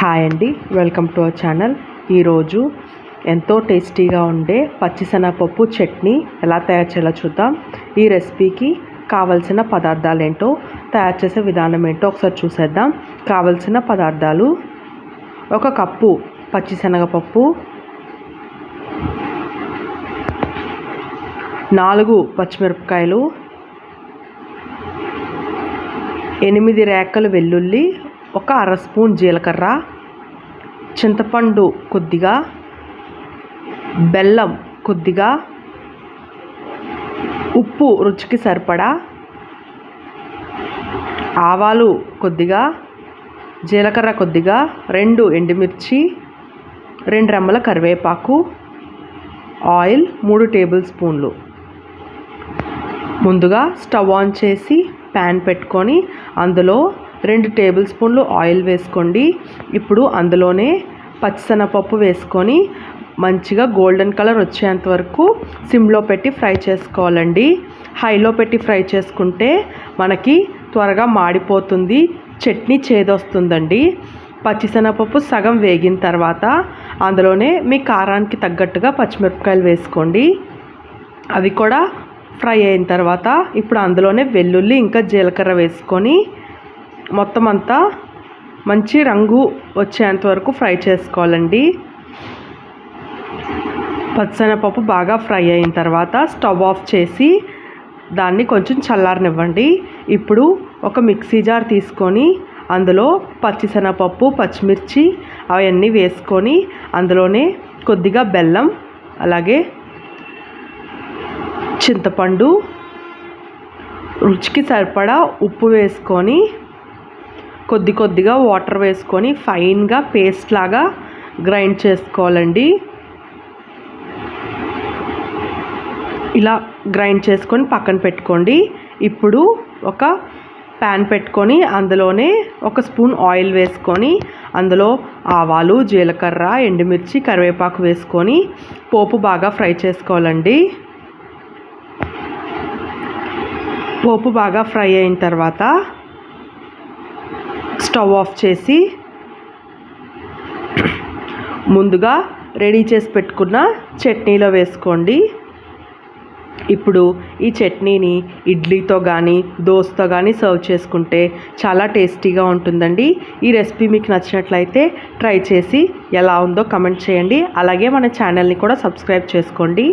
Hi అండి. Welcome to our channel. ఈరోజు ఎంతో టేస్టీగా ఉండే పచ్చిశనగపప్పు చట్నీ ఎలా తయారు చేయాలో చూద్దాం. ఈ రెసిపీకి కావలసిన పదార్థాలు ఏంటో తయారు చేసే విధానం ఏంటో ఒకసారి చూసేద్దాం. కావలసిన పదార్థాలు ఒక కప్పు పచ్చిశనగపప్పు నాలుగు పచ్చిమిరపకాయలు ఎనిమిది రేకలు వెల్లుల్లి ఒక అర స్పూన్ జీలకర్ర చింతపండు కొద్దిగా బెల్లం కొద్దిగా ఉప్పు రుచికి సరిపడా ఆవాలు కొద్దిగా జీలకర్ర కొద్దిగా రెండు ఎండుమిర్చి రెండు రెమ్మల కరివేపాకు ఆయిల్ మూడు టేబుల్ స్పూన్లు. ముందుగా స్టవ్ ఆన్ చేసి ప్యాన్ పెట్టుకొని అందులో రెండు టేబుల్ స్పూన్లు ఆయిల్ వేసుకోండి. ఇప్పుడు అందులోనే పచ్చిసెనపప్పు వేసుకొని మంచిగా గోల్డెన్ కలర్ వచ్చేంత వరకు సిమ్లో పెట్టి ఫ్రై చేసుకోవాలండి. హైలో పెట్టి ఫ్రై చేసుకుంటే మనకి త్వరగా మాడిపోతుంది చట్నీ చేదొస్తుందండి. పచ్చిశనగపప్పు సగం వేగిన తర్వాత అందులోనే మీ కారానికి తగ్గట్టుగా పచ్చిమిరపకాయలు వేసుకోండి. అవి కూడా ఫ్రై అయిన తర్వాత ఇప్పుడు అందులోనే వెల్లుల్లి ఇంకా జీలకర్ర వేసుకొని మొత్తం అంతా మంచి రంగు వచ్చేంత వరకు ఫ్రై చేసుకోవాలండి. పచ్చనపప్పు బాగా ఫ్రై అయిన తర్వాత స్టవ్ ఆఫ్ చేసి దాన్ని కొంచెం చల్లారనివ్వండి. ఇప్పుడు ఒక మిక్సీ జార్ తీసుకొని అందులో పచ్చిశనగపప్పు పచ్చిమిర్చి అవన్నీ వేసుకొని అందులోనే కొద్దిగా బెల్లం అలాగే చింతపండు రుచికి సరిపడా ఉప్పు వేసుకొని కొద్ది కొద్దిగా వాటర్ వేసుకొని ఫైన్గా పేస్ట్ లాగా గ్రైండ్ చేసుకోవాలండి. ఇలా గ్రైండ్ చేసుకొని పక్కన పెట్టుకోండి. ఇప్పుడు ఒక ప్యాన్ పెట్టుకొని అందులోనే ఒక స్పూన్ ఆయిల్ వేసుకొని అందులో ఆవాలు జీలకర్ర ఎండుమిర్చి కరివేపాకు వేసుకొని పోపు బాగా ఫ్రై చేసుకోవాలండి. పోపు బాగా ఫ్రై అయిన తర్వాత స్టవ్ ఆఫ్ చేసి ముందుగా రెడీ చేసి పెట్టుకున్న చట్నీలో వేసుకోండి. ఇప్పుడు ఈ చట్నీని ఇడ్లీతో కానీ దోశతో కానీ సర్వ్ చేసుకుంటే చాలా టేస్టీగా ఉంటుందండి. ఈ రెసిపీ మీకు నచ్చినట్లయితే ట్రై చేసి ఎలా ఉందో కమెంట్ చేయండి. అలాగే మన ఛానల్ని కూడా సబ్స్క్రైబ్ చేసుకోండి.